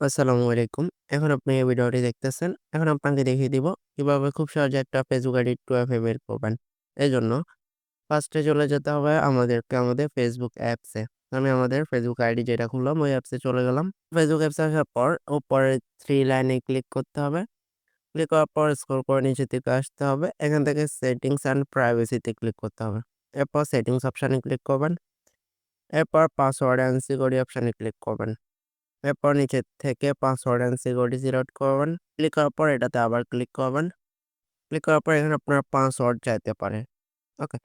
আসসালামু আলাইকুম। এখন আপনি এই ভিডিওটি দেখতেছেন। এখন আপনাকে দেখিয়ে দিব কীভাবে খুব সহজে একটা Facebook আইডি 2FA বের করবেন। এই জন্য ফার্স্টে চলে যেতে হবে আমাদেরকে আমাদের ফেসবুক অ্যাপসে। আমি আমাদের ফেসবুক আইডি যেটা খুললাম, ওই অ্যাপসে চলে গেলাম। ফেসবুক অ্যাপসে আসার পর উপরে থ্রি লাইনে ক্লিক করতে হবে। ক্লিক করার পর স্ক্রল করে নিচে থেকে আসতে হবে। এখান থেকে সেটিংস অ্যান্ড প্রাইভেসিতে ক্লিক করতে হবে। এরপর সেটিংস অপশানে ক্লিক করবেন। এরপর পাসওয়ার্ড অ্যান্ড সিকিউরিটি অপশানে ক্লিক করবেন। এরপর নিচে থেকে পাসওয়ার্ড অ্যান্ড সিকিউরিটি সিলেক্ট করবেন। ক্লিক করার পর এটাতে আবার ক্লিক করবেন। ক্লিক করার পর এখানে আপনার পাসওয়ার্ড চাইতে পারে। ওকে।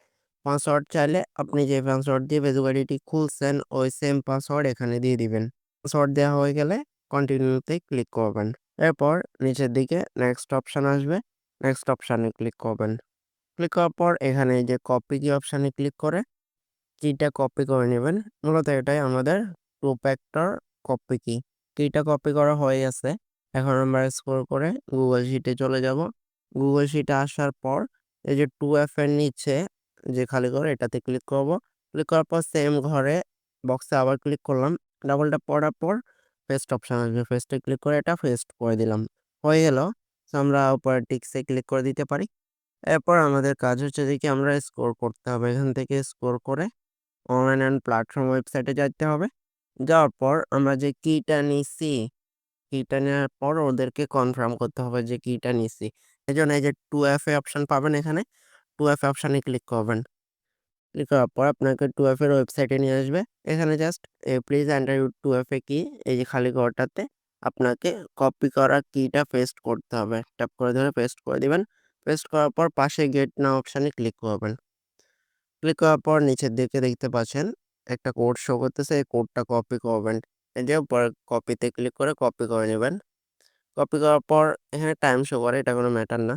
পাসওয়ার্ড চাইলে আপনি যে পাসওয়ার্ড দিয়ে আইডিটি খুলছেন, ওই সেম পাসওয়ার্ড এখানে দিয়ে দিবেন। পাসওয়ার্ড দেওয়া হয়ে গেলে কন্টিনিউতে ক্লিক করবেন। এরপর নিচের দিকে নেক্সট অপশান আসবে। নেক্সট অপশানে ক্লিক করবেন। ক্লিক করার পর এখানে যে কপি কি অপশানে ক্লিক করে কিটা কপি করে নেবেন। মূলত এটাই আমাদের টু ফ্যাক্টর কপি কি। কিটা কপি করা হয়ে গেছে। এখন আমরা স্ক্রল করে গুগল শিটে চলে যাব। গুগল শিটে আসার পর এই যে 2F এর নিচে যে খালি ঘর, এটাতে ক্লিক করব। ক্লিক করার পর সেম ঘরে বক্সে আবার ক্লিক করলাম। ডাবলটা করার পর পেস্ট অপশান আসবে। পেস্টে ক্লিক করে এটা পেস্ট করে দিলাম। হয়ে গেল। আমরা উপরে টিক্সে ক্লিক করে দিতে পারি। এরপর আমাদের কাজ হচ্ছে যে কি আমরা স্কোর করতে হবে। এখান থেকে স্কোর করে অনলাইন অ্যান্ড প্ল্যাটফর্ম ওয়েবসাইটে যাইতে হবে। যাওয়ার পর আমরা যে কিটা নিছি, কিটা নেওয়ার পর ওদেরকে কনফার্ম করতে হবে যে কিটা নিছি। এই জন্য এই যে টু এফ এ অপশান পাবেন এখানে 2FA অপশনে ক্লিক করবেন। ক্লিক করার পর আপনাকে 2FA এর ওয়েবসাইটে নিয়ে আসবে। এখানে just a please enter your 2FA key এই যে খালি ঘরটাতে আপনাকে কপি করা কিটা পেস্ট করতে হবে। ট্যাপ করে ধরে পেস্ট করে দিবেন। পেস্ট করার পর পাশে গেট না অপশনে ক্লিক করবেন। ক্লিক করার পর নিচের দিকে দেখতে পাচ্ছেন একটা কোড শো করতেছে, এই কোডটা কপি করবেন। এই যে পরে কপিতে ক্লিক করে কপি করে নেবেন। কপি করার পর এখানে টাইম শো করে, এটা কোনো ম্যাটার না।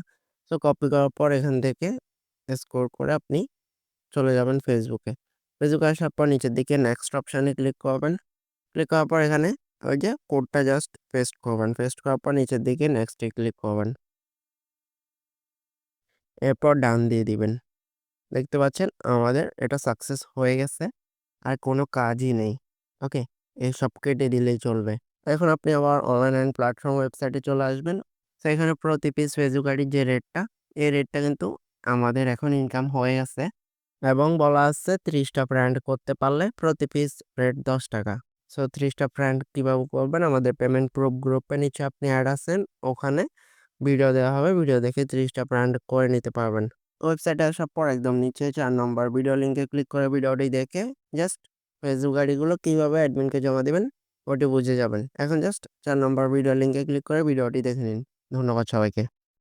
তো কপি করার পর এখান থেকে স্কোর করে আপনি চলে যাবেন ফেসবুকে। ফেসবুকে আসার পর নিচের দিকে নেক্সট অপশানে ক্লিক করবেন। ক্লিক করার পর এখানে ওই যে কোডটা জাস্ট পেস্ট করবেন। পেস্ট করার পর নিচের দিকে নেক্সটে ক্লিক করবেন। এরপর ডান দিয়ে দিবেন। দেখতে পাচ্ছেন আমাদের এটা সাকসেস হয়ে গেছে। আর কোনো কাজই নেই। ওকে? এসব কেটে দিলেই চলবে। এখন আপনি আবার অনলাইন অ্যান্ড প্ল্যাটফর্ম ওয়েবসাইটে চলে আসবেন। সো এখানে প্রতি পিস ফেসবুক আইডির যে রেটটা, এই রেটটা কিন্তু আমাদের এখন ইনকাম হয়ে গেছে। এবং বলা আছে ৩০ টা ফ্রেন্ড করতে পারলে প্রতি পিস রেট ৳১০ সো ৩০ টা কীভাবে করবেন আমাদের পেমেন্ট প্রুফ গ্রুপের নিচে আপনি অ্যাড আছেন। ওখানে ভিডিও দেওয়া হবে। ভিডিও দেখে ৩০ টা ফ্রেন্ড করে নিতে পারবেন। ওয়েবসাইটে আসার পর একদম নিচে চার নম্বর ভিডিও লিঙ্কে ক্লিক করে ভিডিওটি দেখে জাস্ট ফেসবুক আইডিগুলো কীভাবে অ্যাডমিনকে জমা দেবেন, ওটি বুঝে যাবেন। এখন জাস্ট চার নম্বর ভিডিও লিঙ্কে ক্লিক করে ভিডিওটি দেখে নিন। ধন্যবাদ সবাইকে।